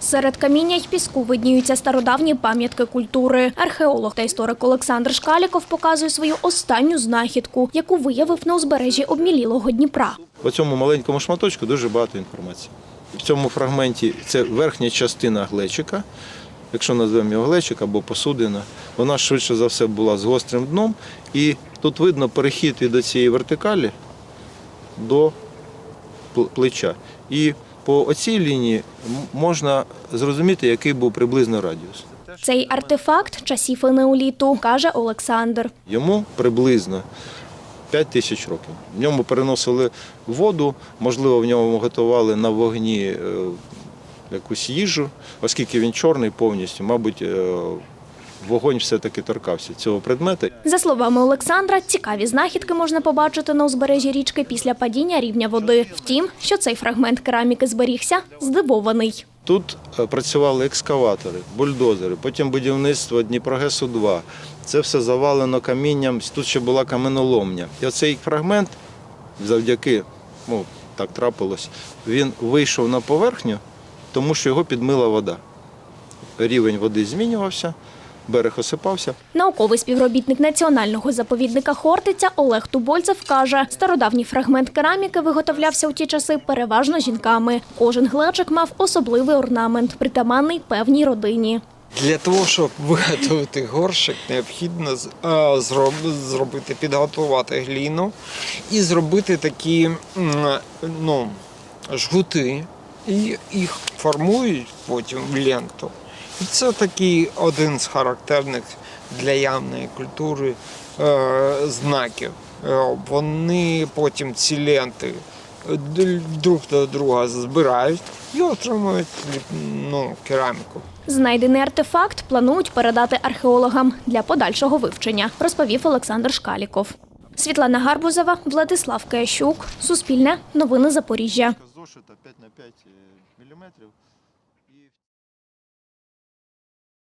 Серед каміння й піску видніються стародавні пам'ятки культури. Археолог та історик Олександр Шкаліков показує свою останню знахідку, яку виявив на узбережжі обмілілого Дніпра. В цьому маленькому шматочку дуже багато інформації. В цьому фрагменті це верхня частина глечика, якщо назвемо його глечик або посудина, вона швидше за все була з гострим дном. І тут видно перехід від цієї вертикалі до плеча. І по оцій лінії можна зрозуміти, який був приблизно радіус. Цей артефакт часів енеоліту, каже Олександр. Йому приблизно 5 тисяч років. В ньому переносили воду, можливо, в ньому готували на вогні е, якусь їжу, оскільки він чорний повністю, мабуть, е, вогонь все-таки торкався цього предмета. За словами Олександра, цікаві знахідки можна побачити на узбережжі річки після падіння рівня води. Втім, що цей фрагмент кераміки зберігся, здивований. Тут е, працювали екскаватори, бульдозери, потім будівництво Дніпрогесу 2. Це все завалено камінням. Тут ще була каменоломня. І оцей фрагмент, завдяки, ну так трапилось, він вийшов на поверхню, тому що його підмила вода. Рівень води змінювався, берег осипався. Науковий співробітник національного заповідника Хортиця Олег Тубольцев каже, стародавній фрагмент кераміки виготовлявся у ті часи переважно жінками. Кожен глечик мав особливий орнамент, притаманний певній родині. Для того, щоб виготовити горщик, необхідно з- зробити, підготувати гліну і зробити такі ну, жгути, і їх формують потім в ленту. Це такий один з характерних для явної культури е, знаків. Е, вони потім ці ленти е, друг до друга збирають і отримують ну, кераміку. Знайдений артефакт планують передати археологам для подальшого вивчення, розповів Олександр Шкаліков. Світлана Гарбузова, Владислав Киящук, Суспільне, Новини Запоріжжя.